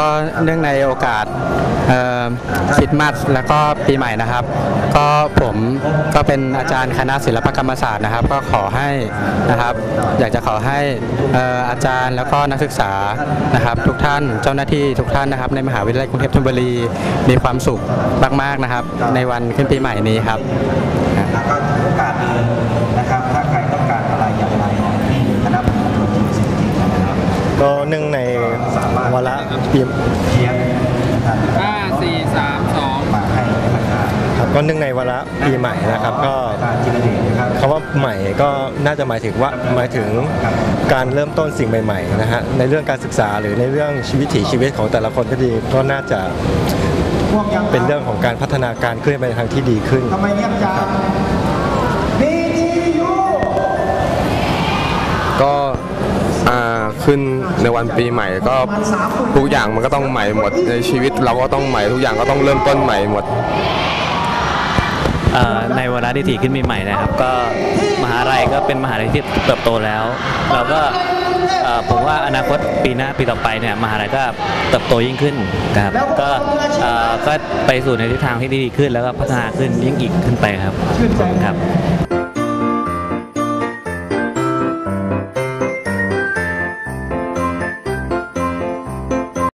ก็เนื่องในโอกาสเอ่อคริสต์มาสแล้วก็ปีใหม่นะครับ ก็ผมก็เป็นอาจารย์คณะศิลปกรรมศาสตร์นะครับ ก็ขอให้นะครับ อยากจะขอให้เอ่ออาจารย์แล้วก็นักศึกษานะครับ ทุกท่านเจ้าหน้าที่ทุกท่านนะครับ ในมหาวิทยาลัยกรุงเทพธนบุรีมีความสุขมากๆนะครับ ในวันขึ้นปีใหม่นี้ครับแล้วก็ถือโอกาสเลยนะครับถ้าใครต้องการอะไรอย่างไรที่คณะผู้บริหารจิตสิทธิ์นะครับก็เนื่องใน วาระปีเขียนนะครับห้าสี่สามสองมาให้ประธานครับก็เนื่องในวาระปีใหม่นะครับ ก็ประธานจิรเดชนะครับคำว่าใหม่ก็น่าจะหมายถึงว่าหมายถึงการเริ่มต้นสิ่งใหม่ๆนะฮะในเรื่องการศึกษาหรือในเรื่องชีวิตถีชีวิตของแต่ละคนก็ดีก็น่าจะพวกยังเป็นเรื่องของการพัฒนาการเคลื่อนไปในทางที่ดีขึ้นทำไมเงียบจัง ขึ้นในวันปีใหม่ก็ทุกอย่างมันก็ต้องใหม่หมดในชีวิตเราก็ต้องใหม่ทุกอย่างก็ต้องเริ่มต้นใหม่หมดในวาระที่ถี่ขึ้นปีใหม่นะครับ ก็มหาลัยก็เป็นมหาลัยที่เติบโตแล้ว เราก็ผมว่าอนาคตปีหน้าปีต่อไปเนี่ยมหาลัยก็เติบโตยิ่งขึ้นนะครับก็ก็ไปสู่ในทิศทางที่ดีขึ้นแล้วก็พัฒนาขึ้นยิ่งอีกขึ้นไปครับขอบคุณครับ